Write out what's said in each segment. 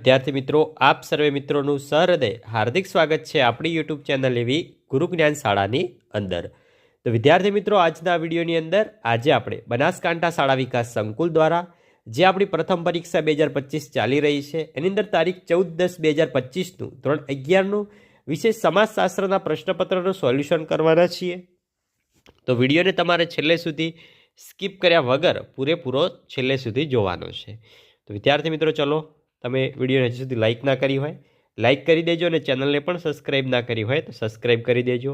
વિદ્યાર્થી મિત્રો, આપ સર્વે મિત્રોનું સહૃદય, હાર્દિક સ્વાગત છે આપણી યુટ્યુબ ચેનલ એવી ગુરુ જ્ઞાન શાળાની અંદર. તો વિદ્યાર્થી મિત્રો, આજના વિડીયોની અંદર આજે આપણે બનાસકાંઠા શાળા વિકાસ સંકુલ દ્વારા, જે આપણી પ્રથમ પરીક્ષા બે હજાર પચીસ ચાલી રહી છે, એની અંદર તારીખ ચૌદ દસ બે હજાર પચીસનું, ધોરણ અગિયારનું વિશેષ સમાજશાસ્ત્રના પ્રશ્નપત્રનું સોલ્યુશન કરવાના છીએ. તો વિડીયોને તમારે છેલ્લે સુધી સ્કીપ કર્યા વગર પૂરેપૂરો છેલ્લે સુધી જોવાનો છે. તો વિદ્યાર્થી મિત્રો, ચલો તમે વિડીયોને હજી સુધી લાઇક ના કરી હોય લાઇક કરી દેજો અને ચેનલને પણ સબસ્ક્રાઈબ ના કરી હોય તો સબસ્ક્રાઈબ કરી દેજો.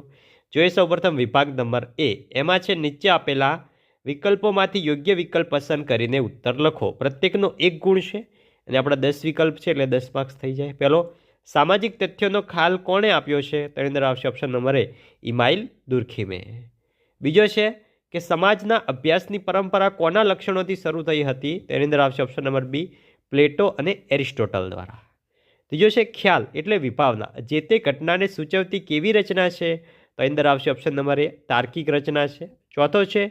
જોઈએ સૌપ્રથમ વિભાગ નંબર એ એમાં છે નીચે આપેલા વિકલ્પોમાંથી યોગ્ય વિકલ્પ પસંદ કરીને ઉત્તર લખો. પ્રત્યેકનો એક ગુણ છે અને આપણા દસ વિકલ્પ છે એટલે દસ માર્ક્સ થઈ જાય. પહેલો, સામાજિક તથ્યોનો ખ્યાલ કોણે આપ્યો છે? તેની અંદર આવશે ઓપ્શન નંબર એ ઇમાઇલ દુર્ખીમે. બીજો છે કે સમાજના અભ્યાસની પરંપરા કોના લક્ષણોથી શરૂ થઈ હતી? તેની અંદર આવશે ઓપ્શન નંબર બી પ્લેટો અને એરિસ્ટોટલ દ્વારા. ત્રીજો છે ખ્યાલ એટલે વિભાવના. જે તે ઘટનાને સૂચવતી કેવી રચના છે? તો અંદર આવશે ઓપ્શન નંબર એ, તાર્કિક રચના છે. ચોથો છે,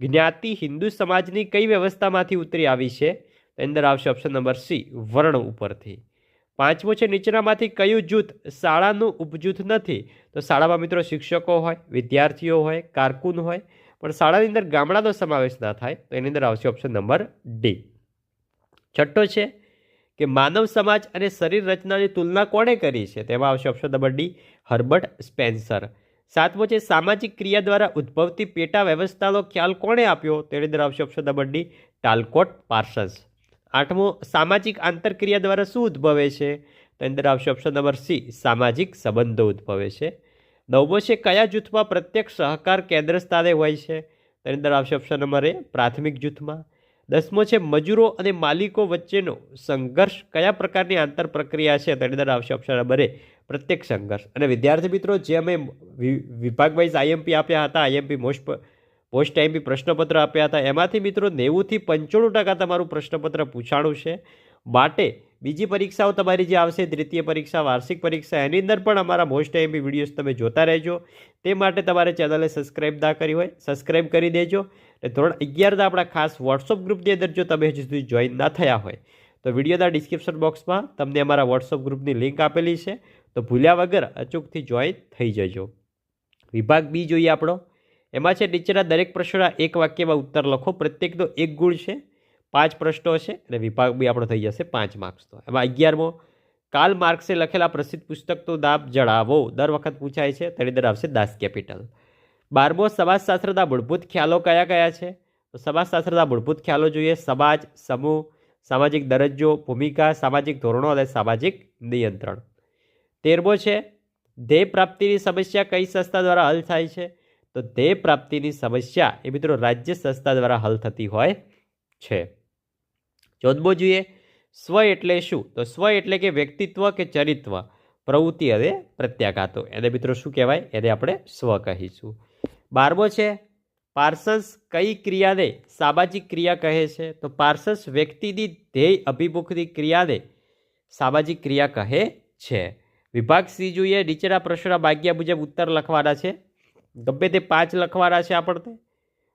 જ્ઞાતિ હિન્દુ સમાજની કઈ વ્યવસ્થામાંથી ઉતરી આવી છે? તો અંદર આવશે ઓપ્શન નંબર સી, વર્ણ ઉપરથી. પાંચમો છે, નીચેનામાંથી કયું જૂથ શાળાનું ઉપજૂથ નથી? તો શાળામાં મિત્રો શિક્ષકો હોય, વિદ્યાર્થીઓ હોય, કારકુન હોય, પણ શાળાની અંદર ગામડાનો સમાવેશ ના થાય. તો એની અંદર આવશે ઓપ્શન નંબર ડી. છઠ્ઠો છે કે માનવ સમાજ અને શરીર રચનાની તુલના કોણે કરી છે? તેમાં આવશે option number D Herbert Spencer. સાતમો છે, સામાજિક ક્રિયા દ્વારા ઉદ્ભવતી પેટા વ્યવસ્થાનો ખ્યાલ કોણે આપ્યો? તેની અંદર આવશે option number D Talcott Parsons આઠમો, સામાજિક આંતરક્રિયા દ્વારા શું ઉદ્ભવે છે? તેની અંદર આવશે ઓપ્શન નંબર સી સામાજિક સંબંધો ઉદ્ભવે છે. નવમો છે, કયા જૂથમાં પ્રત્યક્ષ સહકાર કેન્દ્ર સ્થાને હોય છે? તેની અંદર આવશે ઓપ્શન નંબર એ પ્રાથમિક જૂથમાં. દસમો છે, મજૂરો અને માલિકો વચ્ચેનો સંઘર્ષ કયા પ્રકારની આંતર પ્રક્રિયા છે તેની અંદર આવશે ઓપ્શન નંબર એ, પ્રત્યેક સંઘર્ષ. અને વિદ્યાર્થી મિત્રો, જે અમે વિભાગ વાઇઝ આઈએમપી આપ્યા હતા આઈએમપી મોસ્ટ પોસ્ટ આઈએમપી પ્રશ્નપત્ર આપ્યા હતા, એમાંથી મિત્રો નેવુંથી પંચાણું ટકા તમારું પ્રશ્નપત્ર પૂછાણું છે. માટે બીજી પરીક્ષાઓ તમારી જે આવશે, દ્વિતીય પરીક્ષા, વાર્ષિક પરીક્ષા, એની અંદર પણ અમારા મોસ્ટ આઈએમપી વિડીયોઝ તમે જોતા રહેજો. તે માટે તમારે ચેનલને સબસ્ક્રાઇબ ના કરી હોય, સબસ્ક્રાઇબ કરી દેજો. અને ધોરણ અગિયારના આપણા ખાસ વોટ્સઅપ ગ્રુપની અંદર જો તમે હજુ સુધી જોઈન ના થયા હોય, તો વિડીયોના ડિસ્ક્રિપ્શન બોક્સમાં તમને અમારા વોટ્સઅપ ગ્રુપની લિંક આપેલી છે. તો ભૂલ્યા વગર અચૂકથી જોઈન થઈ જજો. વિભાગ બી જોઈએ આપણો. એમાં છે, નીચેના દરેક પ્રશ્નના એક વાક્યમાં ઉત્તર લખો. પ્રત્યેકનો એક ગુણ છે. પાંચ પ્રશ્નો છે અને વિભાગ બી આપણો થઈ જશે પાંચ માર્ક્સનો એમાં અગિયારમો, કાલ માર્ક્સે લખેલા પ્રસિદ્ધ પુસ્તકનું નામ જણાવો. દર વખત પૂછાય છે, તેની અંદર આવશે દાસ કેપિટલ. બારમો, સમાજશાસ્ત્રના મૂળભૂત ખ્યાલો કયા કયા છે? તો સમાજશાસ્ત્રના મૂળભૂત ખ્યાલો જોઈએ, સમાજ, સમૂહ, સામાજિક દરજ્જો, ભૂમિકા, સામાજિક ધોરણો અને સામાજિક નિયંત્રણ. તેરમો છે, ધ્યેય પ્રાપ્તિની સમસ્યા કઈ સંસ્થા દ્વારા હલ થાય છે? તો ધ્યેય પ્રાપ્તિની સમસ્યા એ મિત્રો રાજ્ય સંસ્થા દ્વારા હલ થતી હોય છે. ચૌદમો જોઈએ સ્વ એટલે શું? તો સ્વ એટલે કે વ્યક્તિત્વ કે ચરિત્ર પ્રવૃત્તિ અને પ્રત્યાઘાતો. એને મિત્રો શું કહેવાય? એને આપણે સ્વ કહીશું. બારમો છે પાર્સન્સ કઈ ક્રિયાને સામાજિક ક્રિયા કહે છે? તો પાર્સન્સ વ્યક્તિની ધ્યેય અભિમુખની ક્રિયાને સામાજિક ક્રિયા કહે છે. વિભાગ સી જોઈએ નીચેના પ્રશ્નના ભાગ્યા મુજબ ઉત્તર લખવાના છે. ગમે તે પાંચ લખવાના છે આપણને.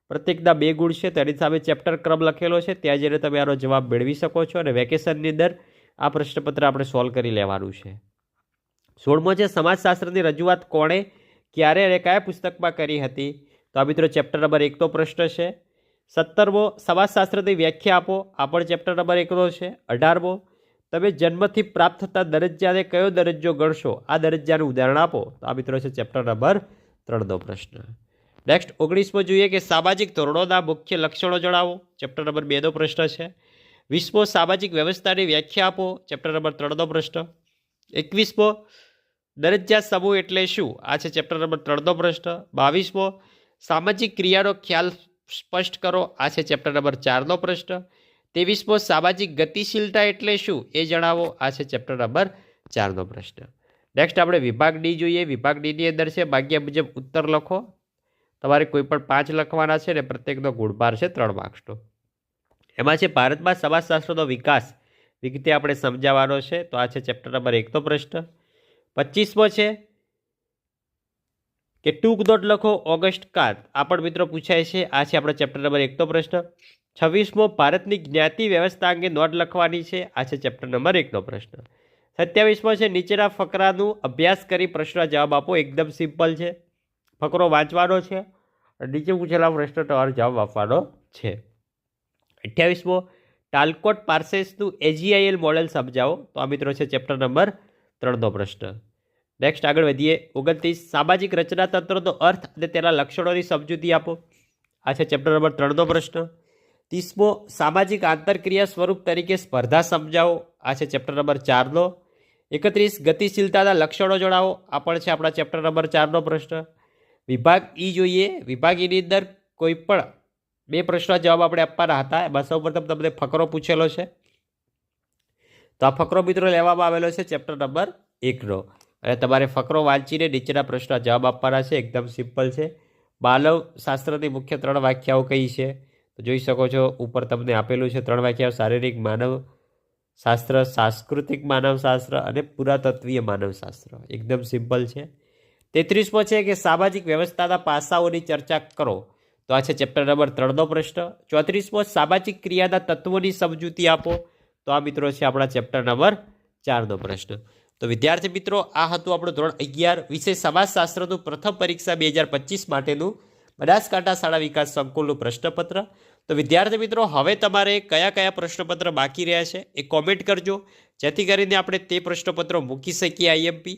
પ્રત્યેકના બે ગુણ છે. તેની સામે ચેપ્ટર ક્રમ લખેલો છે. ત્યાં જઈને તમે આનો જવાબ મેળવી શકો છો અને વેકેશનની અંદર આ પ્રશ્નપત્ર આપણે સોલ્વ કરી લેવાનું છે. સોળમો છે, સમાજશાસ્ત્રની રજૂઆત કોણે, ક્યારે અને કયા પુસ્તકમાં કરી હતી? તો આ મિત્રો ચેપ્ટર નંબર એકનો પ્રશ્ન છે. સત્તરમો, સમાજશાસ્ત્રની વ્યાખ્યા આપો. આ પણ ચેપ્ટર નંબર એકનો છે. અઢારમો, તમે જન્મથી પ્રાપ્ત થતા દરજ્જાને કયો દરજ્જો ગણશો? આ દરજ્જાનું ઉદાહરણ આપો. તો આ મિત્રો છે ચેપ્ટર નંબર ત્રણનો પ્રશ્ન. નેક્સ્ટ ઓગણીસમો જોઈએ કે સામાજિક ધોરણોના મુખ્ય લક્ષણો જણાવો. ચેપ્ટર નંબર બેનો પ્રશ્ન છે. વીસમો, સામાજિક વ્યવસ્થાની વ્યાખ્યા આપો. ચેપ્ટર નંબર ત્રણનો પ્રશ્ન. એકવીસમો, દરજ્જા સમૂહ એટલે શું? આ છે ચેપ્ટર નંબર ત્રણનો પ્રશ્ન. બાવીસમો, સામાજિક ક્રિયાનો ખ્યાલ સ્પષ્ટ કરો. આ છે ચેપ્ટર નંબર ચારનો પ્રશ્ન. ત્રેવીસમો, સામાજિક ગતિશીલતા એટલે શું? એ જણાવો. આ છે ચેપ્ટર નંબર ચારનો પ્રશ્ન. નેક્સ્ટ આપણે વિભાગ ડી જોઈએ. વિભાગ ડીની અંદર છે. ભાગ્ય મુજબ ઉત્તર લખો. તમારે કોઈ પણ પાંચ લખવાના છે ને પ્રત્યેકનો ગુણભાર છે ત્રણ માર્ક્સનો એમાં છે ભારતમાં સમાજશાસ્ત્રનો વિકાસ વિગતે આપણે સમજાવવાનો છે. તો આ છે ચેપ્ટર નંબર એકનો પ્રશ્ન. પચીસમો છે, કે ટૂંક દોટ લખો ઓગસ્ટ કાત. આ પણ મિત્રો પૂછાય છે. આ છે આપણો ચેપ્ટર નંબર એકનો પ્રશ્ન. છવ્વીસમો, ભારતની જ્ઞાતિ વ્યવસ્થા અંગે નોટ લખવાની છે. આ છે ચેપ્ટર નંબર એકનો પ્રશ્ન. સત્યાવીસમો છે, નીચેના ફકરાનું અભ્યાસ કરી પ્રશ્ન જવાબ આપો એકદમ સિમ્પલ છે. ફકરો વાંચવાનો છે. નીચે પૂછેલા પ્રશ્ન તમારો જવાબ આપવાનો છે. અઠ્યાવીસમો ટાલકોટ પાર્સેસનું એજીઆઈએલ મોડેલ સમજાવો. તો આ મિત્રો છે ચેપ્ટર નંબર ત્રણનો પ્રશ્ન. નેક્સ્ટ આગળ વધીએ. ઓગણત્રીસ, સામાજિક રચનાતંત્રનો અર્થ અને તેના લક્ષણોની સમજૂતી આપો. આ છે ચેપ્ટર નંબર ત્રણનો પ્રશ્ન. ત્રીસમો, સામાજિક આંતરક્રિયા સ્વરૂપ તરીકે સ્પર્ધા સમજાવો. આ છે ચેપ્ટર નંબર ચારનો. એકત્રીસ, ગતિશીલતાના લક્ષણો જણાવો. આ પણ છે આપણા ચેપ્ટર નંબર ચારનો પ્રશ્ન. વિભાગ ઈ જોઈએ. વિભાગ ઈની અંદર કોઈ પણ બે પ્રશ્નો જવાબ આપણે આપવાના હતા. એમાં સૌપ્રથમ તમને ફકરો પૂછેલો છે. તો આ ફકરો મિત્રો લેવામાં આવેલો છે ચેપ્ટર નંબર એકનો. અને તમારે ફકરો વાંચીને નીચેના પ્રશ્નના જવાબ આપવાના છે. એકદમ સિમ્પલ છે. માનવ શાસ્ત્રની મુખ્ય ત્રણ વ્યાખ્યાઓ કઈ છે? તો જોઈ શકો છો, ઉપર તમને આપેલું છે ત્રણ વ્યાખ્યાઓ. શારીરિક માનવ શાસ્ત્ર, સાંસ્કૃતિક માનવશાસ્ત્ર અને પુરાતત્વીય માનવશાસ્ત્ર એકદમ સિમ્પલ છે. તેત્રીસમો છે કે સામાજિક વ્યવસ્થાના પાસાઓની ચર્ચા કરો. તો આ છે ચેપ્ટર નંબર ત્રણનો પ્રશ્ન. ચોત્રીસમો સામાજિક ક્રિયાના તત્વોની સમજૂતી આપો. તો આ મિત્રો છે આપણા ચેપ્ટર નંબર ચારનો પ્રશ્ન. તો વિદ્યાર્થી મિત્રો, આ હતું આપણું ધોરણ અગિયાર વિષય સમાજશાસ્ત્રનું પ્રથમ પરીક્ષા બે હજાર પચીસ માટેનું બનાસકાંઠા શાળા વિકાસ સંકુલનું પ્રશ્નપત્ર. તો વિદ્યાર્થી મિત્રો, હવે તમારે કયા કયા પ્રશ્નપત્ર બાકી રહ્યા છે એ કોમેન્ટ કરજો. જેથી કરીને આપણે તે પ્રશ્નપત્રો મૂકી શકીએ આઈએમપી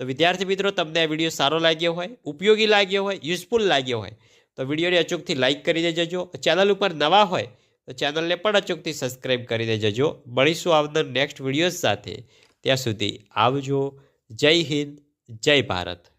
તો વિદ્યાર્થી મિત્રો, તમને આ વીડિયો સારો લાગ્યો હોય, ઉપયોગી લાગ્યો હોય યુઝફુલ લાગ્યો હોય, તો વિડીયોને અચૂકથી લાઇક કરી જજો ચેનલ ઉપર નવા હોય, તો ચેનલને પણ અચૂકથી સબસ્ક્રાઈબ કરી જજો મળીશું આવનાર નેક્સ્ટ વિડીયોઝ સાથે. ત્યાં સુધી આવજો. જય હિન્દ, જય ભારત.